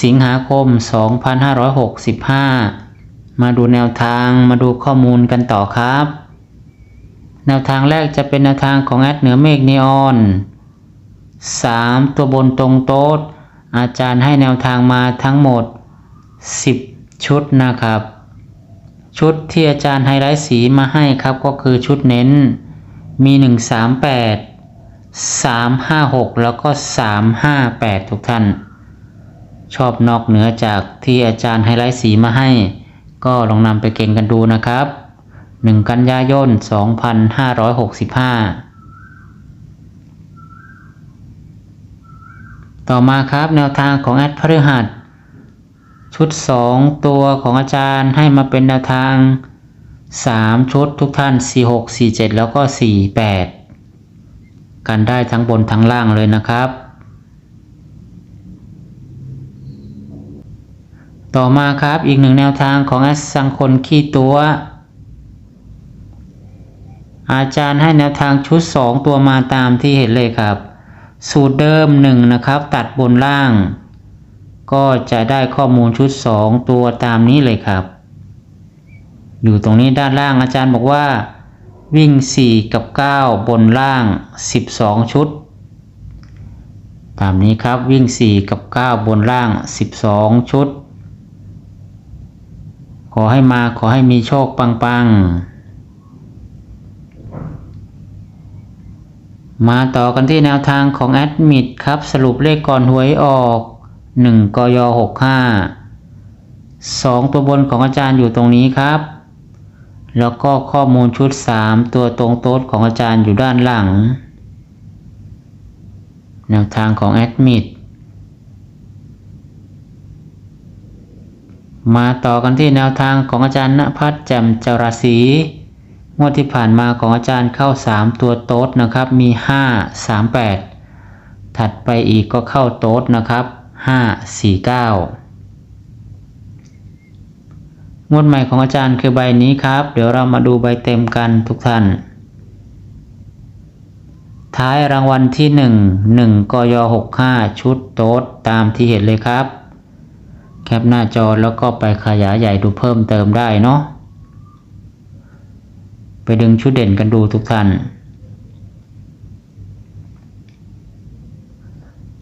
สิงหาคม 2565 มาดูแนวทางมาดูข้อมูลกันต่อครับ แนวทางแรกจะเป็นแนวทางของแอดเหนือเมฆนีออน 3 ตัวบนตรงโต๊ดอาจารย์ให้แนวทางมาทั้งหมด 10 ชุดนะครับ ชุดที่อาจารย์ไฮไลท์สีมาให้ครับก็คือชุดเน้นมี 138 356 แล้วก็ 358 ทุกท่าน ชอบนอกเหนือจากที่อาจารย์ไฮไลท์สีมาให้ ก็ลองนำไปเก่งกันดูนะครับ 1 กันยายน 2565 ต่อมาครับแนวทางของแอดพฤหัส ชุด 2 ตัวของอาจารย์ให้มาเป็นแนวทาง 3 ชุดทุกท่าน 46 47 แล้วก็ 48 กันได้ทั้งบนทั้งล่างเลยนะครับ ต่อมาครับอีกหนึ่งแนวทางของแอสสังคนขี้ตัว อาจารย์ให้แนวทางชุด 2 ตัวมาตามที่เห็นเลยครับ สูตรเดิม 1 นะครับ ตัดบนล่าง ก็จะได้ข้อมูลชุด 2 ตัวตามนี้เลยครับ อยู่ตรงนี้ด้านล่างอาจารย์บอกว่า วิ่ง 4 กับ 9 บนล่าง 12 ชุดตามนี้ครับวิ่ง 4 กับ 9 บนล่าง 12 ชุด ขอให้มาขอให้มีโชคปังๆ มาต่อกันที่แนวทางของแอดมิดครับ สรุปเลขก่อนหวยออก 1กย65 2 ตัวบนของอาจารย์อยู่ตรงนี้ครับ แล้วก็ข้อมูลชุด 3 ตัวตรงโต๊ดของอาจารย์อยู่ด้านหลัง แนวทางของแอดมิด มาต่อกันที่แนวทางของอาจารย์ณพัฒน์แจ่มจรศรีงวดที่ผ่านมาของอาจารย์เข้า 3 ตัวโต๊ดนะครับ มี 5 3 8 ถัดไปอีกก็เข้าโต๊ดนะครับ 5 4 9 งวดใหม่ของอาจารย์คือใบนี้ครับ เดี๋ยวเรามาดูใบเต็มกันทุกท่าน ท้ายรางวัลที่ 1 1กย65 ชุดโต๊ดตามที่เห็นเลยครับ ปหน้าจอแล้วก็ไปขยายใหญ่ดูเพิ่มเติมได้เนาะไปดึงชุดเด่นกันดูทุกท่าน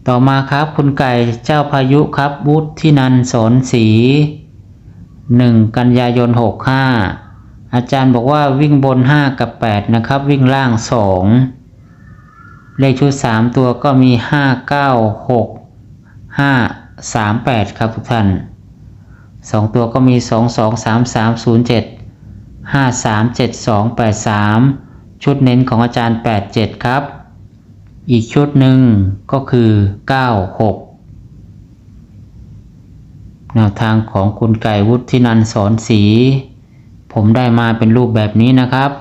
ต่อมาครับคุณไก่เจ้าพายุครับวุฒินันสอนศรี1 กันยายน 65 อาจารย์บอกว่าวิ่งบน 5 กับ 8 นะครับ วิ่งล่าง 2 เลขชุด 3 ตัวก็มี 5 9 6 5 3 8 ครับทุกท่าน 2 ตัวก็มี 2 2 3 3 0 7 5 3 7 2 8 3 ชุดเน้นของอาจารย์ 8 7 ครับ อีกชุดหนึ่งก็คือ 9 6 แนวทางของคุณไก่วุฒินันสอนสี ผมได้มาเป็นรูปแบบนี้นะครับ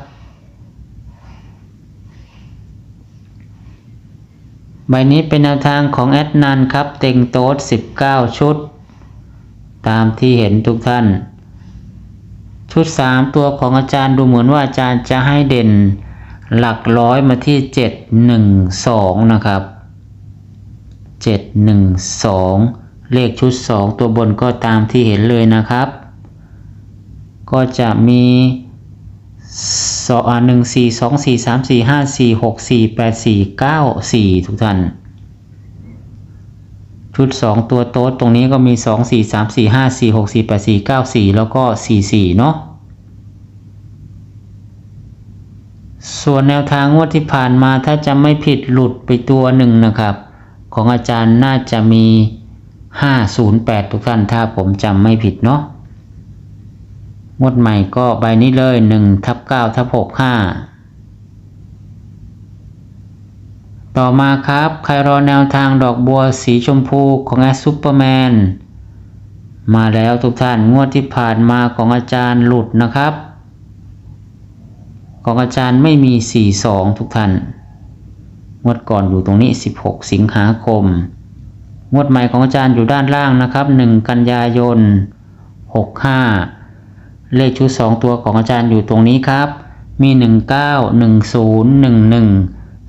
ใบนี้เป็นแนวทางของแอดนันครับ เต็งโต๊ด19 ชุด ตามที่เห็นทุกท่าน ชุด 3 ตัวของอาจารย์ดูเหมือนว่าอาจารย์จะให้เด่นหลักร้อยมาที่ 712 นะครับ 712 เลขชุด 2 ตัวบนก็ตามที่เห็นเลยนะครับ ก็จะมี สองหนึ่งสี่สองสี่สามสี่ห้าสี่หกสี่แปดสี่เก้าสี่ทุกท่าน ชุด2ตัวโต๊ดตรงนี้ก็มี2 4 3 4 5 4 6 4 8 4 9 4แปดสี่เก้าสี่แล้วก็4 4เนาะส่วนแนวทางงวดที่ผ่านมาถ้าจะไม่ผิดหลุดไปตัวหนึ่งนะครับ ของอาจารย์น่าจะมี 508 ทุกท่านถ้าผมจำไม่ผิดเนาะ งวดใหม่ก็ใบนี้เลย1ทับ9ทับ65ต่อมาครับ ใครรอแนวทางดอกบัวสีชมพูของแอสซูเปอร์แมนมาแล้วทุกท่านงวดที่ผ่านมาของอาจารย์หลุดนะครับ ของอาจารย์ไม่มี 42 ทุกท่าน งวดก่อนอยู่ตรงนี้ 16 สิงหาคม งวดใหม่ของอาจารย์อยู่ด้านล่างนะครับ 1 กันยายน 65 เลขชุด 2 ตัวของอาจารย์อยู่ตรงนี้ครับ มี 19 10 11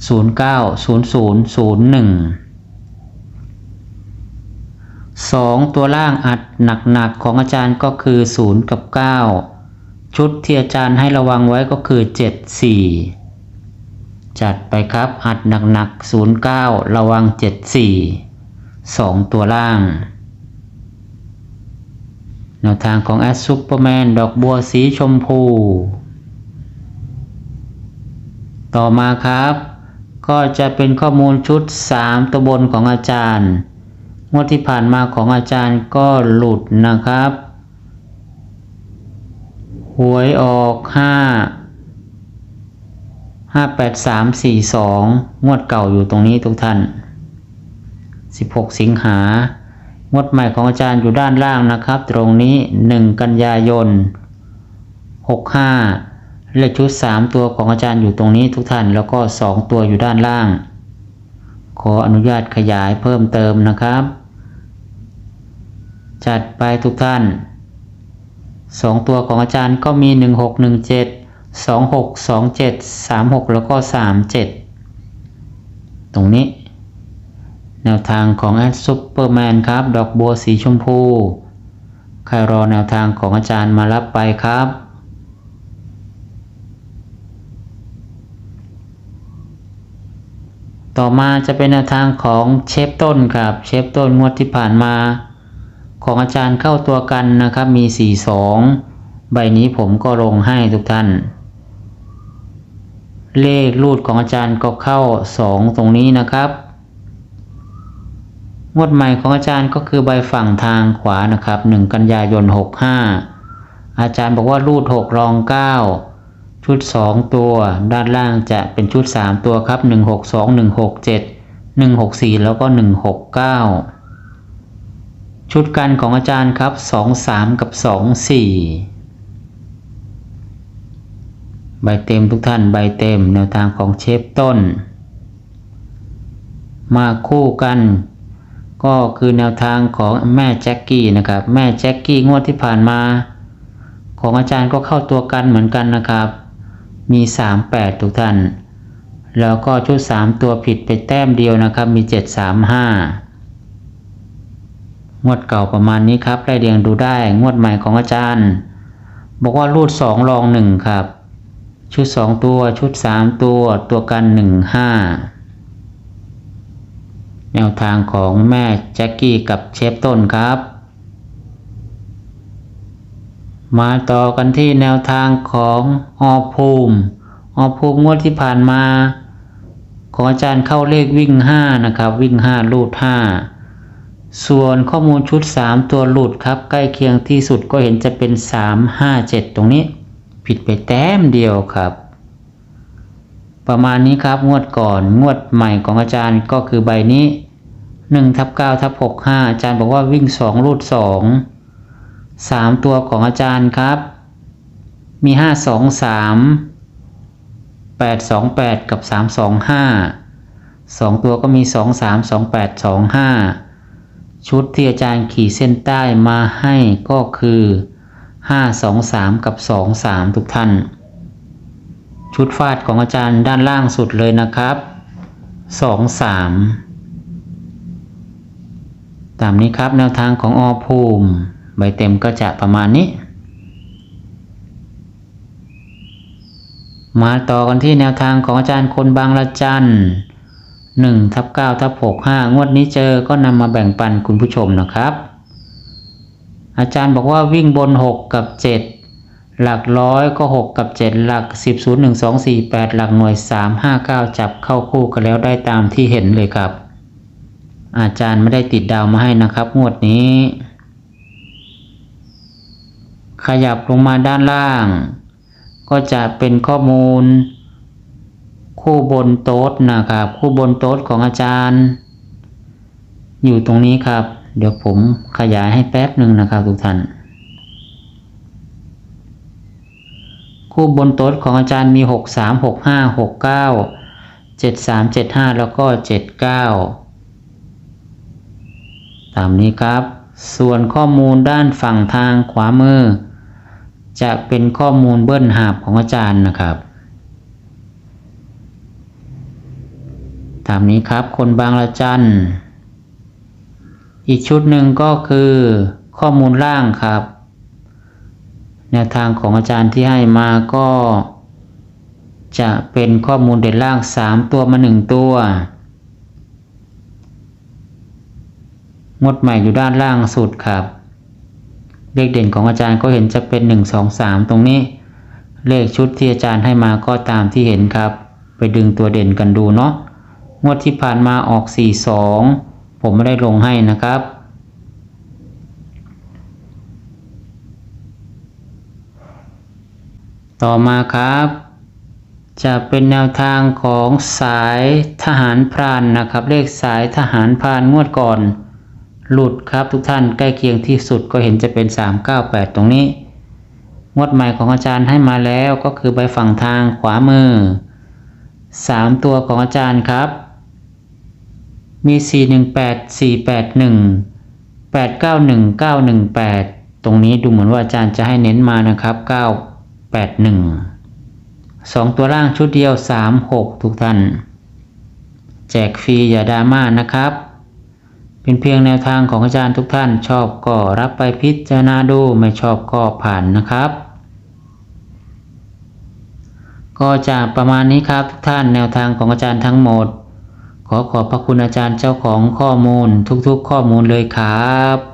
09 00 01สองตัวล่างอัดหนักๆของอาจารย์ก็คือ 0 กับ 9 ชุดที่อาจารย์ให้ระวังไว้ก็คือ 7 4 จัดไปครับอัดหนักๆ 0 9 ระวัง 7 4 2 ตัวล่าง แนวทางของแอดซูเปอร์แมนดอกบัวสีชมพู ต่อมาครับ ก็จะเป็นข้อมูลชุด 3 ตัวบนของอาจารย์ งวดที่ผ่านมาของอาจารย์ก็หลุดนะครับ หวยออกห้าห้าแปดสามสี่สองงวดเก่าอยู่ตรงนี้ทุกท่านสิบหกสิงหา งดใหม่ของอาจารย์อยู่ด้านล่างนะครับ ตรงนี้หนึ่งกันยายนหกห้าเลขชุดสามตัวของอาจารย์อยู่ตรงนี้ทุกท่าน แล้วก็สองตัวอยู่ด้านล่าง ขออนุญาตขยายเพิ่มเติมนะครับ จัดไปทุกท่านสองตัวของอาจารย์ก็มีหนึ่งหกหนึ่งเจ็ดสองหกสองเจ็ดสามหกแล้วก็สามเจ็ดตรงนี้ แนวทางของแอดซุปเปอร์แมนครับ ดอกบัวสีชมพู ใครรอแนวทางของอาจารย์มารับไปครับ ต่อมาจะเป็นแนวทางของเชฟต้นครับ เชฟต้นงวดที่ผ่านมา ของอาจารย์เข้าตัวกันนะครับ มี 42 ใบนี้ผมก็ลงให้ทุกท่านเลขรูดของอาจารย์ก็เข้า 2 ตรงนี้นะครับ งวดใหม่ของอาจารย์ก็คือใบฝั่งทางขวานะครับ 1 กันยายน 65 อาจารย์บอกว่ารูด 6 รอง 9 ชุด 2 ตัว ด้านล่างจะเป็นชุด 3 ตัวครับ 162 167 164 แล้วก็ 169 ชุดกันของอาจารย์ครับ 2 3 กับ 2 4 ใบเต็มทุกท่านใบเต็มแนวทางของเชฟต้น มาคู่กัน ก็คือแนวทางของแม่แจ็คกี้นะครับแม่แจ็คกี้งวดที่ผ่านมา ของอาจารย์ก็เข้าตัวกันเหมือนกันนะครับ มี 38 ทุกท่าน แล้วก็ชุด 3 ตัวผิดไปแต้มเดียวนะครับ มี 735 งวดเก่าประมาณนี้ครับไล่เรียงดูได้งวดใหม่ของอาจารย์ บอกว่ารูด2รอง 1 ครับ ชุด 2 ตัวชุด 3 ตัวตัวกัน 1 5 แนวทางของแม่แจ็คกี้กับเชฟต้นครับ มาต่อกันที่แนวทางของออภูมิอภูมิงวดที่ผ่านมา ของอาจารย์เข้าเลขวิ่ง 5 นะครับ วิ่ง 5 ลูด 5 ส่วนข้อมูลชุด 3 ตัวหลุดครับ ใกล้เคียงที่สุดก็เห็นจะเป็น 3 5 7 ตรงนี้ ผิดไปแต้มเดียวครับ ประมาณนี้ครับงวดก่อนงวดใหม่ของอาจารย์ก็คือใบนี้1ทับ9ทับ6 5อาจารย์บอกว่าวิ่ง 2 รูด 2 3 ตัวของอาจารย์ครับ มี 5 2 3 8 2 8 กับ 3 2 5 2 ตัวก็มี 2 3 2 8 2 5 ชุดที่อาจารย์ขีดเส้นใต้มาให้ก็คือ 5 2 3 กับ 2 3 ทุกท่าน ชุดฟาดของอาจารย์ด้านล่างสุดเลยนะครับ2 3ตามนี้ครับแนวทางของอภูมิ ใบเต็มก็จะประมาณนี้ มาต่อกันที่แนวทางของอาจารย์คนบางละจันหนึ่งทับเก้าทับหกห้างวดนี้เจอก็นำมาแบ่งปันคุณผู้ชมนะครับ อาจารย์บอกว่าวิ่งบนหกกับเจ็ด หลักร้อยก็หกกับเจ็ดหลักสิบศูนย์หนึ่งสองสี่แปดหลักหน่วยสามห้าเก้าจับเข้าคู่กันแล้วได้ตามที่เห็นเลยครับ อาจารย์ไม่ได้ติดดาวมาให้นะครับ งวดนี้ ขยับลงมาด้านล่าง ก็จะเป็นข้อมูล คู่บนโต๊ดนะครับ คู่บนโต๊ดของอาจารย์ อยู่ตรงนี้ครับ เดี๋ยวผมขยายให้แป๊บหนึ่งนะครับทุกท่าน คู่บนโต๊ดของอาจารย์มี 6 3 6 5 6 9 7 3 7 5 แล้วก็ 7 9 ตามนี้ครับ ส่วนข้อมูลด้านฝั่งทางขวามือ จะเป็นข้อมูลเบิ้ลหาบของอาจารย์นะครับ ตามนี้ครับคนบางละจันอีกชุดหนึ่งก็คือข้อมูลล่างครับ แนวทางของอาจารย์ที่ให้มาก็ จะเป็นข้อมูลเด่นล่าง 3 ตัวมา 1 ตัว งดใหม่อยู่ด้านล่างสุดครับ เลขเด่นของอาจารย์ก็เห็นจะเป็น 1 2 3 ตรงนี้ เลขชุดที่อาจารย์ให้มาก็ตามที่เห็นครับ ไปดึงตัวเด่นกันดูเนาะงวดที่ผ่านมาออก 4 2 ผมไม่ได้ลงให้นะครับ ต่อมาครับ จะเป็นแนวทางของสายทหารพรานนะครับ เลขสายทหารพรานงวดก่อน หลุดครับทุกท่านใกล้เคียงที่สุดก็เห็นจะเป็น 398 ตรงนี้ งวดใหม่ของอาจารย์ให้มาแล้วก็คือใบฝั่งทางขวามือ 3 ตัวของอาจารย์ครับ มี 418 481 891 918 ตรงนี้ดูเหมือนว่าอาจารย์จะให้เน้นมานะครับ 9 81 2 ตัวล่างชุดเดียว 36 ทุกท่าน แจกฟรีอย่าดราม่านะครับ เป็นเพียงแนวทางของอาจารย์ทุกท่านชอบก็รับไปพิจารณาดูไม่ชอบก็ผ่านนะครับ ก็จากประมาณนี้ครับทุกท่านแนวทางของอาจารย์ทั้งหมด ขอขอบพระคุณอาจารย์เจ้าของข้อมูลทุกๆ ข้อมูลเลยครับ